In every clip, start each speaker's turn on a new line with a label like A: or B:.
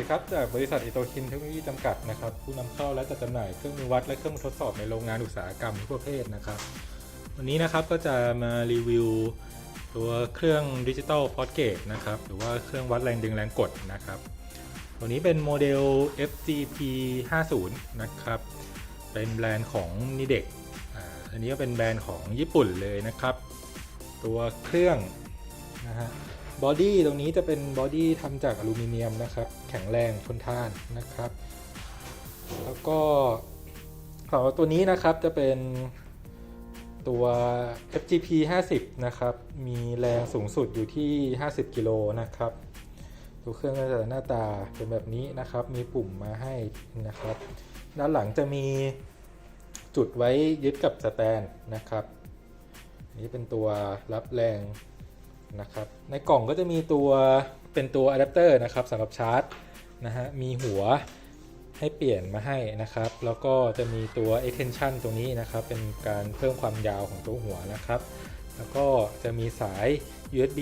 A: ดีครับจากบริษัทอิโตคินเทคโนโลยีจำกัดนะครับผู้นำเข้าและจัดจำหน่ายเครื่องมือวัดและเครื่องมือทดสอบในโรงงานอุตสาหกรรมทุกประเภทนะครับ วันนี้นะครับก็จะมารีวิว ตัวเครื่องดิจิตอลพอ t เกตนะครับหรือว่าเครื่องวัดแรงดึงแรงกดนะครับ ตัวนี้เป็นโมเดล FGP 50นะครับเป็นแบรนด์ของนิเด็กอันนี้ก็เป็นแบรนด์ของญี่ปุ่นเลยนะครับ ตัวเครื่องนะฮะ บอดี้ตรงนี้จะเป็นบอดี้ทำจากอลูมิเนียมนะครับ แข็งแรงทนทานนะครับ แล้วก็ของตัวนี้นะครับจะเป็นตัว FGP 50 นะครับ มีแรงสูงสุดอยู่ที่ 50 กิโลนะครับ ตัวเครื่องก็จะหน้าตาเป็นแบบนี้นะครับ มีปุ่มมาให้นะครับ ด้านหลังจะมีจุดไว้ยึดกับสแตนนะครับ นี่เป็นตัวรับแรง นะครับ ในกล่องก็จะมีตัวเป็นตัวอะแดปเตอร์นะครับสำหรับชาร์จนะฮะ มีหัวให้เปลี่ยนมาให้นะครับ แล้วก็จะมีตัว extension ตรงนี้นะครับ เป็นการเพิ่มความยาวของตัวหัวนะครับ แล้วก็จะมีสาย USB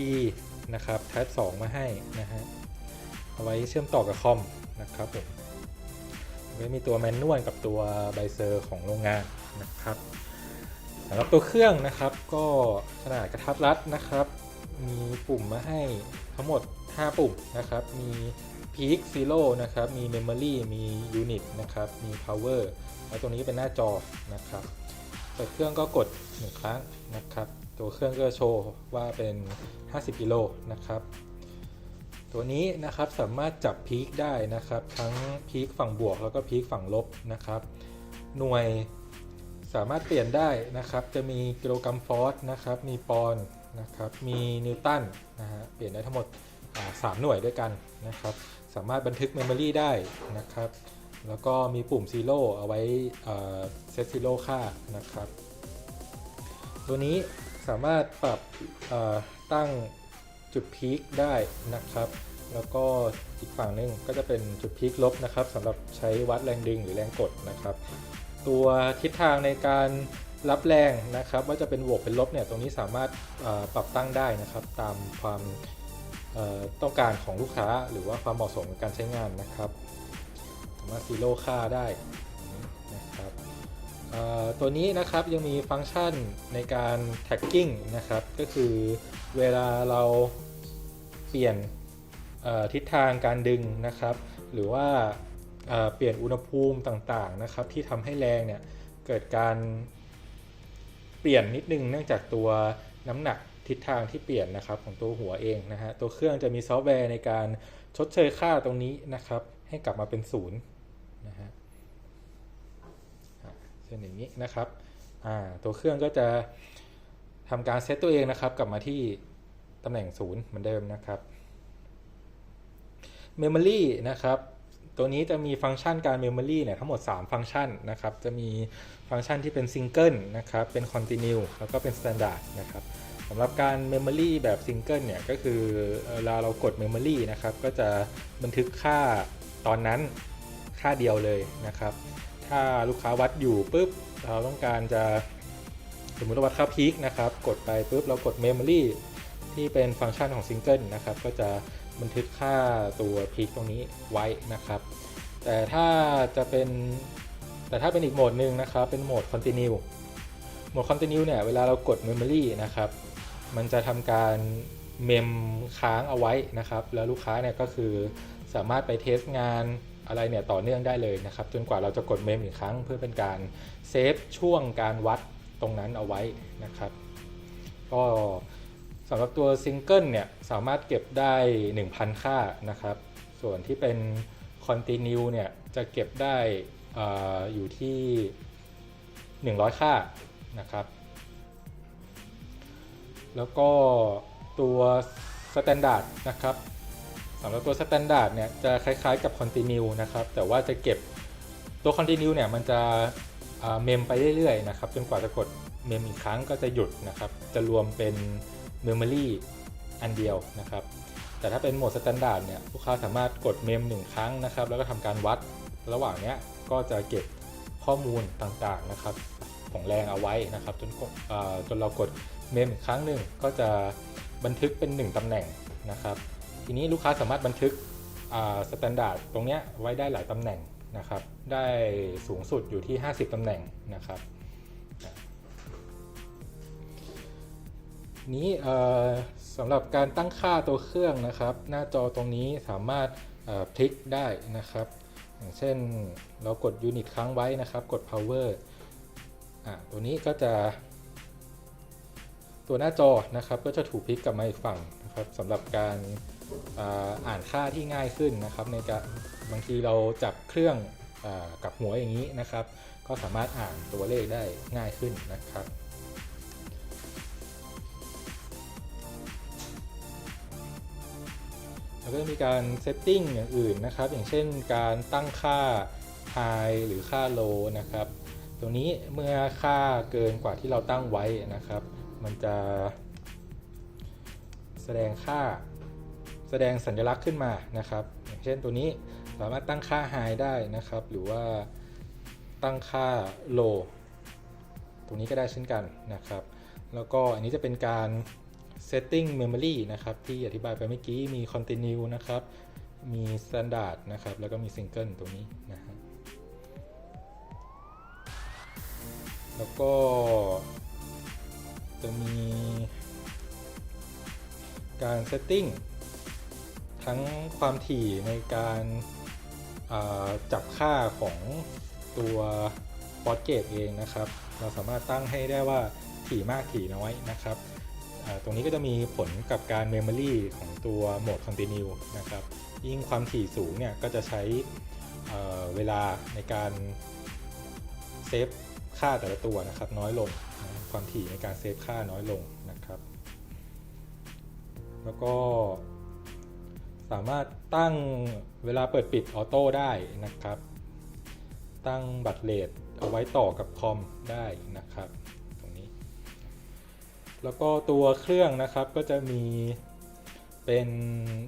A: นะครับ Type 2 มาให้นะฮะ เอาไว้เชื่อมต่อกับคอมนะครับผมแล้วมีตัวแมนนวลกับตัวไบเซอร์ของโรงงานนะครับสำหรับตัวเครื่องนะครับก็ขนาดกระทัดรัดนะครับ มีปุ่มมาให้ทั้งหมด 5 ปุ่มนะครับ มี Peak Zero นะครับ มี Memory มี Unit นะครับ มี Power แล้วตรงนี้เป็นหน้าจอนะครับ เปิดเครื่องก็กด 1 ครั้งนะครับ ตัวเครื่องก็โชว์ว่าเป็น 50 กิโลนะครับ ตัวนี้นะครับสามารถจับพีคได้นะครับ ทั้งพีคฝั่งบวกแล้วก็พีคฝั่งลบนะครับ หน่วยสามารถเปลี่ยนได้นะครับ จะมีกิโลกรัมฟอสนะครับ มีปอนด์ นะครับมีนิวตันนะฮะเปลี่ยนได้ทั้งหมดอ่าสามหน่วยด้วยกันนะครับสามารถบันทึกเมมโมรีได้นะครับแล้วก็มีปุ่มซีโร่เอาไว้เซตซีโร่ค่านะครับตัวนี้สามารถปรับตั้งจุดพีคได้นะครับแล้วก็อีกฝั่งหนึงก็จะเป็นจุดพีคลบนะครับสำหรับใช้วัดแรงดึงหรือแรงกดนะครับ ตัวทิศทางในการ รับแรงนะครับว่าจะเป็นบวกเป็นลบเนี่ยตรงนี้สามารถปรับตั้งได้นะครับ ตามความต้องการของลูกค้าหรือว่าความเหมาะสมกับการใช้งานนะครับสามารถซีโร่ค่าได้นะครับตัวนี้นะครับยังมีฟังก์ชันในการ tagging นะครับ ก็คือเวลาเราเปลี่ยนทิศทางการดึงนะครับ หรือว่าเปลี่ยนอุณหภูมิต่างๆนะครับ ที่ทำให้แรงเนี่ยเกิดการ ลี่ยนนิดนึงเนื่องจากตัวน้ำหนักทิศทางที่เปลี่ยนนะครับของตัวหัวเองนะฮะตัวเครื่องจะมีซอฟต์แวร์ในการชดเชยค่าตรงนี้นะครับ ให้กลับมาเป็นศูนย์นะฮะเช่นอย่างนี้นะครับตัวเครื่องก็จะทำการเซตตัวเองนะครับ กลับมาที่ตำแหน่งศูนย์เหมือนเดิมนะครับ Memory นะครับ ตัวนี้จะมีฟังก์ชันการ Memory เนี่ยทั้งหมด 3 ฟังก์ชันนะครับ จะมีฟังก์ชันที่เป็น Single นะครับ เป็น Continue แล้วก็เป็น Standard นะครับสำหรับการ Memory แบบ Single เนี่ยก็คือเวลาเรากด Memory นะครับก็จะบันทึกค่าตอนนั้นค่าเดียวเลยนะครับ ถ้าลูกค้าวัดอยู่ปุ๊บเราต้องการจะสมมติเราวัดค่าพีคนะครับ กดไปปุ๊บเรากด Memory ที่เป็นฟังก์ชันของ Single นะครับ ก็จะบันทึกค่าตัวพีคตรงนี้ไว้นะครับ แต่ถ้าจะเป็นแต่ถ้าเป็นอีกโหมดหนึ่งนะครับ เป็นโหมด Continue โหมด Continue เนี่ยเวลาเรากด Memory นะครับ มันจะทำการเมมค้างเอาไว้นะครับ แล้วลูกค้าเนี่ยก็คือสามารถไปเทสงานอะไรเนี่ยต่อเนื่องได้เลยนะครับ จนกว่าเราจะกดเมมอีกครั้ง เพื่อเป็นการเซฟช่วงการวัดตรงนั้นเอาไว้นะครับ ก็ สำหรับตัวซิงเกิลเนี่ยสามารถเก็บได้ 1,000 ค่านะครับ ส่วนที่เป็น Continue เนี่ยจะเก็บได้อออยู่ที่ 100 ค่านะครับ แล้วก็ตัว Standard นะครับสำหรับตัว Standard เนี่ยจะคล้ายๆกับ Continue นะครับ แต่ว่าจะเก็บตัว Continue เนี่ยมันจะเมมไปเรื่อยๆนะครับจนกว่าจะกดเมมอีกครั้งก็จะหยุดนะครับ จะรวมเป็น Memory อันเดียวนะครับ แต่ถ้าเป็นโหมด Standard เนี่ยลูกค้าสามารถกดเมมหนึ่งครั้งนะครับ แล้วก็ทำการวัดระหว่างเนี้ยก็จะเก็บข้อมูลต่างๆนะครับของแรงเอาไว้นะครับจนจนเรากดเมมอีกครั้งหนึ่งก็จะบันทึกเป็น 1ตำแหน่งนะครับ ทีนี้ลูกค้าสามารถบันทึกสแตนดาร์ดตรงเนี้ยไว้ได้หลายตำแหน่งนะครับ ได้สูงสุดอยู่ที่ 50ตำแหน่งนะครับ นี้สำหรับการตั้งค่าตัวเครื่องนะครับ หน้าจอตรงนี้สามารถพลิกได้นะครับ อย่างเช่นเรากดยูนิตค้างไว้นะครับ กด power ตัวนี้ก็จะตัวหน้าจอนะครับก็จะถูกพลิกกลับมาอีกฝั่งนะครับสำหรับการอ่านค่าที่ง่ายขึ้นนะครับ ในการบางทีเราจับเครื่องอกับหัวอย่างนี้นะครับ ก็สามารถอ่านตัวเลขได้ง่ายขึ้นนะครับ แล้วก็มีการเซตติ้งอย่างอื่นนะครับ อย่างเช่นการตั้งค่า high หรือค่า low นะครับตรงนี้เมื่อค่าเกินกว่าที่เราตั้งไว้นะครับ มันจะ แสดงค่าแสดงสัญลักษณ์ขึ้นมานะครับ อย่างเช่นตัวนี้สามารถตั้งค่า high ได้นะครับ หรือว่าตั้งค่า low ตรงนี้ก็ได้เช่นกันนะครับ แล้วก็อันนี้จะเป็นการ setting memory นะครับ ที่อธิบายไปเมื่อกี้มี continue นะครับ มี standard นะครับ แล้วก็มี single ตรงนี้นะฮะแล้วก็จะมีการ setting ทั้งความถี่ในการาจับค่าของตัว port gate เองนะครับ เราสามารถตั้งให้ได้ว่าถี่มากถี่น้อยนะครับ ตรงนี้ก็จะมีผลกับการ Memory ของตัวโหมด Continue นะครับ ยิ่งความถี่สูงเนี่ยก็จะใช้เเวลาในการเซฟค่าแต่ละตัวนะครับน้อยลงนะความถี่ในการเซฟค่าน้อยลงนะครับ แล้วก็สามารถตั้งเวลาเปิดปิดออโต้ได้นะครับ ตั้งบัตรเลทเอาไว้ต่อกับคอมได้นะครับ แล้วก็ตัวเครื่องนะครับก็จะมีเป็น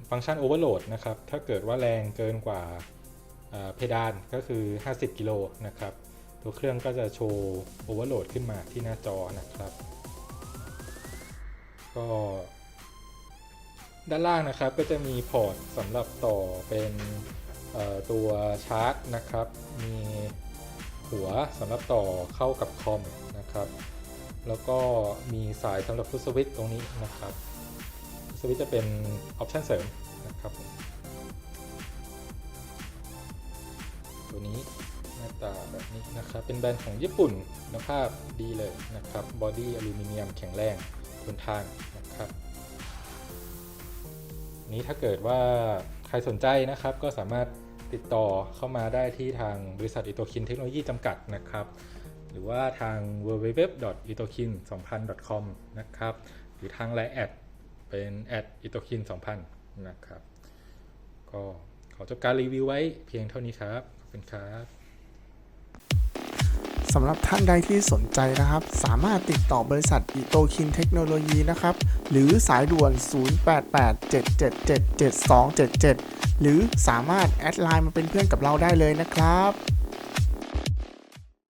A: ฟังก์ชันโอเวอร์โหลดนะครับ ถ้าเกิดว่าแรงเกินกว่าเพดานก็คือ 50 กิโลนะครับ ตัวเครื่องก็จะโชว์โอเวอร์โหลดขึ้นมาที่หน้าจอนะครับ ก็ ด้านล่างนะครับก็จะมีพอร์ตสำหรับต่อเป็นตัวชาร์จนะครับ มีหัวสำหรับต่อเข้ากับคอมนะครับ แล้วก็มีสายสำหรับพุทสวิตช์ตรงนี้นะครับสวิตช์จะเป็นออปชันเสริมนะครับตัวนี้หน้าตาแบบนี้นะครับ เป็นแบรนด์ของญี่ปุ่นคุณภาพดีเลยนะครับบอดี้อลูมิเนียมแข็งแรงทนทานนะครับ นี้ถ้าเกิดว่าใครสนใจนะครับก็สามารถติดต่อเข้ามาได้ที่ทางบริษัทอิโตคินเทคโนโลยีจำกัดนะครับ หรือว่าทาง www.itokin2000.com นะครับ หรือทางไลน์แอดเป็น @itokin2000 นะครับ ก็ขอจบการรีวิวไว้เพียงเท่านี้ครับ ขอบคุณครับ
B: สำหรับท่านใดที่สนใจนะครับ สามารถติดต่อบริษัทอิโตคินเทคโนโลยีนะครับ หรือสายด่วน 0887777277 หรือสามารถแอดไลน์มาเป็นเพื่อนกับเราได้เลยนะครับ